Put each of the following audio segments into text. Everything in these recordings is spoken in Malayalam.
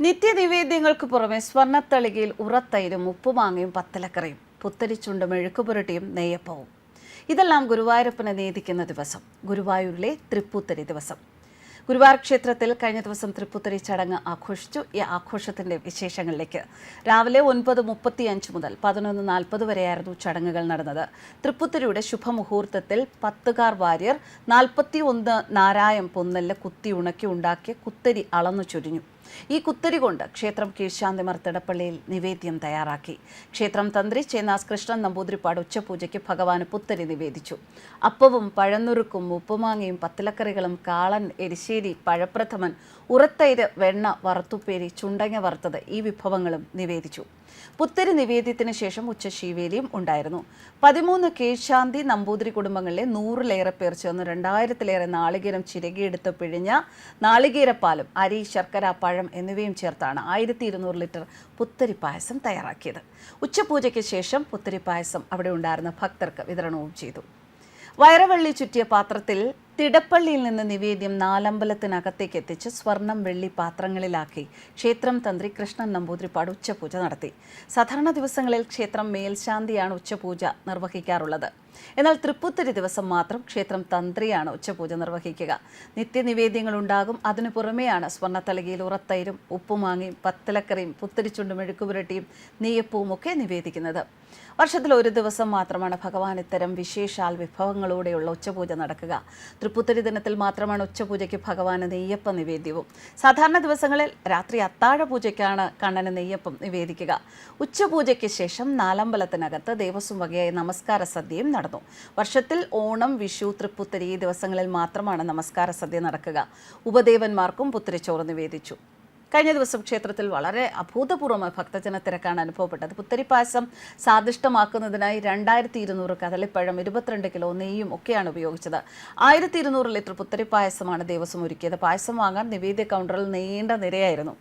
നിത്യനിവേദ്യങ്ങൾക്ക് പുറമെ സ്വർണത്തളികയിൽ ഉറത്തൈരും ഉപ്പുമാങ്ങയും പത്തലക്കറിയും പുത്തരിച്ചുണ്ട് മെഴുക്കുപുരട്ടിയും നെയ്യപ്പവും. ഇതെല്ലാം ഗുരുവായൂരപ്പനെ നേദിക്കുന്ന ദിവസം ഗുരുവായൂരിലെ തൃപ്പൂത്തരി ദിവസം. ഗുരുവായൂർ ക്ഷേത്രത്തിൽ കഴിഞ്ഞ ദിവസം തൃപ്പൂത്തരി ചടങ്ങ് ആഘോഷിച്ചു. ഈ ആഘോഷത്തിന്റെ വിശേഷങ്ങളിലേക്ക്. രാവിലെ ഒൻപത് മുപ്പത്തിയഞ്ച് മുതൽ പതിനൊന്ന് നാൽപ്പത് വരെയായിരുന്നു ചടങ്ങുകൾ നടന്നത്. തൃപ്പൂത്തരിയുടെ ശുഭമുഹൂർത്തത്തിൽ പത്തുകാർ വാര്യർ നാൽപ്പത്തി ഒന്ന് നാരായം പൊന്നൽ കുത്തി ഉണക്കി ഉണ്ടാക്കിയ കുത്തരി അളന്നു ചുരിഞ്ഞു. ഈ കുത്തരി കൊണ്ട് ക്ഷേത്രം കീഴ്ശാന്തിമർ തിടപ്പള്ളിയിൽ നിവേദ്യം തയ്യാറാക്കി. ക്ഷേത്രം തന്ത്രി ചേന്നാസ് കൃഷ്ണൻ നമ്പൂതിരിപ്പാട് ഉച്ചപൂജയ്ക്ക് ഭഗവാന് പുത്തരി നിവേദിച്ചു. അപ്പവും പഴന്നുറുക്കും ഉപ്പുമാങ്ങയും പത്തിലക്കറികളും കാളൻ എരിശ്ശേരി പഴപ്രഥമൻ ഉറത്തൈര് വെണ്ണ വറുത്തുപ്പേരി ചുണ്ടങ്ങ വറുത്തത് ഈ വിഭവങ്ങളും നിവേദിച്ചു. പുത്തരി നിവേദ്യത്തിന് ശേഷം ഉച്ച ശീവേലിയും ഉണ്ടായിരുന്നു. പതിമൂന്ന് കീഴ്ശാന്തി നമ്പൂതിരി കുടുംബങ്ങളിലെ നൂറിലേറെ പേർ ചേർന്ന് രണ്ടായിരത്തിലേറെ നാളികേരം ചിരകിയെടുത്ത് പിഴിഞ്ഞ നാളികേരപ്പാലും അരി ശർക്കര പഴം എന്നിവയും ചേർത്താണ് ആയിരത്തി ഇരുന്നൂറ് ലിറ്റർ പുത്തരി പായസം തയ്യാറാക്കിയത്. ഉച്ചപൂജയ്ക്ക് ശേഷം പുത്തരി പായസം അവിടെ ഉണ്ടായിരുന്ന ഭക്തർക്ക് വിതരണവും ചെയ്തു. വയറവള്ളി ചുറ്റിയ പാത്രത്തിൽ തിടപ്പള്ളിയിൽ നിന്ന് നിവേദ്യം നാലമ്പലത്തിനകത്തേക്ക് എത്തിച്ച് സ്വർണം വെള്ളി പാത്രങ്ങളിലാക്കി ക്ഷേത്രം തന്ത്രി കൃഷ്ണൻ നമ്പൂതിരിപ്പാട് ഉച്ചപൂജ നടത്തി. സാധാരണ ദിവസങ്ങളിൽ ക്ഷേത്രം മേൽശാന്തിയാണ് ഉച്ചപൂജ നിർവഹിക്കാറുള്ളത്. എന്നാൽ തൃപ്പൂത്തരി ദിവസം മാത്രം ക്ഷേത്രം തന്ത്രിയാണ് ഉച്ചപൂജ നിർവഹിക്കുക. നിത്യനിവേദ്യങ്ങൾ ഉണ്ടാകും. അതിനു പുറമെയാണ് സ്വർണത്തലകയിൽ ഉറത്തൈരും ഉപ്പുമാങ്ങയും പത്തലക്കറിയും പുത്തരിച്ചുണ്ടും മെഴുക്കുപുരട്ടിയും നെയ്യപ്പവും ഒക്കെ നിവേദിക്കുന്നത്. വർഷത്തിൽ ഒരു ദിവസം മാത്രമാണ് ഭഗവാൻ ഇത്തരം വിശേഷാൽ വിഭവങ്ങളോടെയുള്ള ഉച്ചപൂജ നടക്കുക. തൃപ്പൂത്തരി ദിനത്തിൽ മാത്രമാണ് ഉച്ചപൂജയ്ക്ക് ഭഗവാന് നെയ്യപ്പ നിവേദ്യവും. സാധാരണ ദിവസങ്ങളിൽ രാത്രി അത്താഴ പൂജയ്ക്കാണ് കണ്ണന് നെയ്യപ്പം നിവേദിക്കുക. ഉച്ചപൂജയ്ക്ക് ശേഷം നാലമ്പലത്തിനകത്ത് ദേവസ്വം വകയായി നമസ്കാര സദ്യയും നടന്നു. വർഷത്തിൽ ഓണം വിഷു തൃപ്പൂത്തരി ഈ ദിവസങ്ങളിൽ മാത്രമാണ് നമസ്കാര സദ്യ നടക്കുക. ഉപദേവന്മാർക്കും പുത്തരിച്ചോറ് നിവേദിച്ചു. കഴിഞ്ഞ ദിവസം ക്ഷേത്രത്തിൽ വളരെ അഭൂതപൂർവമായ ഭക്തജന തിരക്കാണ് അനുഭവപ്പെട്ടത്. പുത്തരിപ്പായസം സാദിഷ്ടമാക്കുന്നതിനായി രണ്ടായിരത്തി ഇരുന്നൂറ് കദളിപ്പഴം ഇരുപത്തിരണ്ട് കിലോ നെയ്യും ഒക്കെയാണ് ഉപയോഗിച്ചത്. ആയിരത്തി ഇരുന്നൂറ് ലിറ്റർ പുത്തരിപ്പായസമാണ് ദേവസ്വം ഒരുക്കിയത്. പായസം വാങ്ങാൻ നിവേദ്യ കൗണ്ടറിൽ നീണ്ട നിരയായിരുന്നു.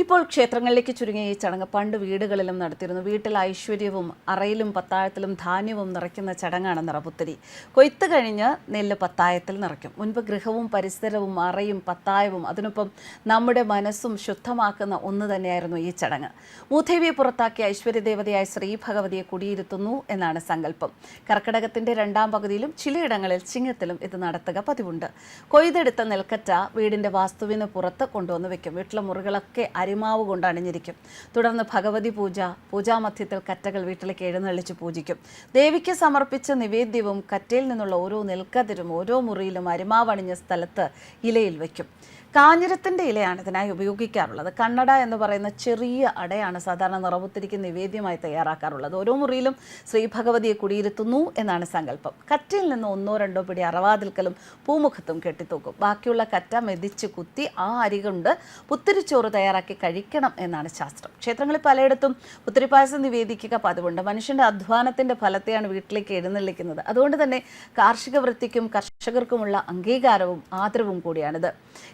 ഇപ്പോൾ ക്ഷേത്രങ്ങളിലേക്ക് ചുരുങ്ങിയ ഈ ചടങ്ങ് പണ്ട് വീടുകളിലും നടത്തിയിരുന്നു. വീട്ടിൽ ഐശ്വര്യവും അറയിലും പത്തായത്തിലും ധാന്യവും നിറയ്ക്കുന്ന ചടങ്ങാണ് നിറപുത്തരി. കൊയ്ത്ത് കഴിഞ്ഞ് നെല്ല് പത്തായത്തിൽ നിറയ്ക്കും. മുൻപ് ഗൃഹവും പരിസരവും അറയും പത്തായവും അതിനൊപ്പം നമ്മുടെ മനസ്സും ശുദ്ധമാക്കുന്ന ഒന്ന് തന്നെയായിരുന്നു ഈ ചടങ്ങ്. മൂദേവിയെ പുറത്താക്കിയ ഐശ്വര്യദേവതയായ ശ്രീ ഭഗവതിയെ കുടിയിരുത്തുന്നു എന്നാണ് സങ്കല്പം. കർക്കിടകത്തിന്റെ രണ്ടാം പകുതിയിലും ചിലയിടങ്ങളിൽ ചിങ്ങത്തിലും ഇത് നടത്തുക പതിവുണ്ട്. കൊയ്തെടുത്ത നെൽക്കറ്റ വീടിന്റെ വാസ്തുവിന് പുറത്ത് കൊണ്ടുവന്ന് വെക്കും. വീട്ടിലെ മുറികളൊക്കെ അരിമാവ് കൊണ്ട് അണിഞ്ഞിരിക്കും. തുടർന്ന് ഭഗവതി പൂജ പൂജാമധ്യത്തിൽ കറ്റകൾ വീട്ടിലേക്ക് എഴുന്നള്ളിച്ച് പൂജിക്കും. ദേവിക്ക് സമർപ്പിച്ച നിവേദ്യവും കറ്റയിൽ നിന്നുള്ള ഓരോ നെൽക്കതിരും ഓരോ മുറിയിലും അരിമാവണിഞ്ഞ സ്ഥലത്ത് ഇലയിൽ വയ്ക്കും. കാഞ്ഞിരത്തിന്റെ ഇലയാണ് ഇതിനായി ഉപയോഗിക്കാറുള്ളത്. കണ്ണട എന്ന് പറയുന്ന ചെറിയ അടയാണ് സാധാരണ നിറവുത്തിരിക്ക് നിവേദ്യമായി തയ്യാറാക്കാറുള്ളത്. ഓരോ മുറിയിലും ശ്രീ ഭഗവതിയെ കുടിയിരുത്തുന്നു എന്നാണ് സങ്കല്പം. കറ്റയിൽ നിന്ന് ഒന്നോ രണ്ടോ പിടി അറവാതിൽക്കലും പൂമുഖത്തും കെട്ടിത്തൂക്കും. ബാക്കിയുള്ള കറ്റ മെതിച്ച് കുത്തി ആ അരി കൊണ്ട് പുത്തിരിച്ചോറ് തയ്യാറാക്കി കഴിക്കണം എന്നാണ് ശാസ്ത്രം. ക്ഷേത്രങ്ങളിൽ പലയിടത്തും പുത്തിരിപ്പായസം നിവേദിക്കുക പതിവുണ്ട്. മനുഷ്യന്റെ അധ്വാനത്തിന്റെ ഫലത്തെയാണ് വീട്ടിലേക്ക് എഴുന്നള്ളിക്കുന്നത്. അതുകൊണ്ട് തന്നെ കാർഷിക വൃത്തിക്കും കർഷകർക്കുമുള്ള അംഗീകാരവും ആദരവും കൂടിയാണിത്.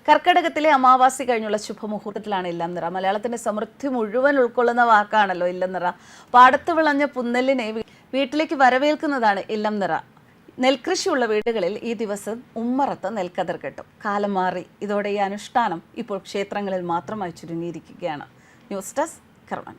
കർക്കിടകത്തിലെ അമാവാസി കഴിഞ്ഞുള്ള ശുഭമുഹൂർത്തത്തിലാണ് ഇല്ലം നിറ മലയാളത്തിന്റെ സമൃദ്ധി മുഴുവൻ ഉൾക്കൊള്ളുന്ന വാക്കാണല്ലോ ഇല്ലം നിറ പാടത്ത് വിളഞ്ഞ പുന്നലിനെ വീട്ടിലേക്ക് വരവേൽക്കുന്നതാണ് ഇല്ലം നിറ നെൽകൃഷിയുള്ള വീടുകളിൽ ഈ ദിവസം ഉമ്മറത്ത് നെൽക്കതിർ കെട്ടും. കാലം മാറി. ഇതോടെ ഈ അനുഷ്ഠാനം ഇപ്പോൾ ക്ഷേത്രങ്ങളിൽ മാത്രമായി ചുരുങ്ങിയിരിക്കുകയാണ്. ന്യൂസ് ഡെസ്ക് കർമ്മ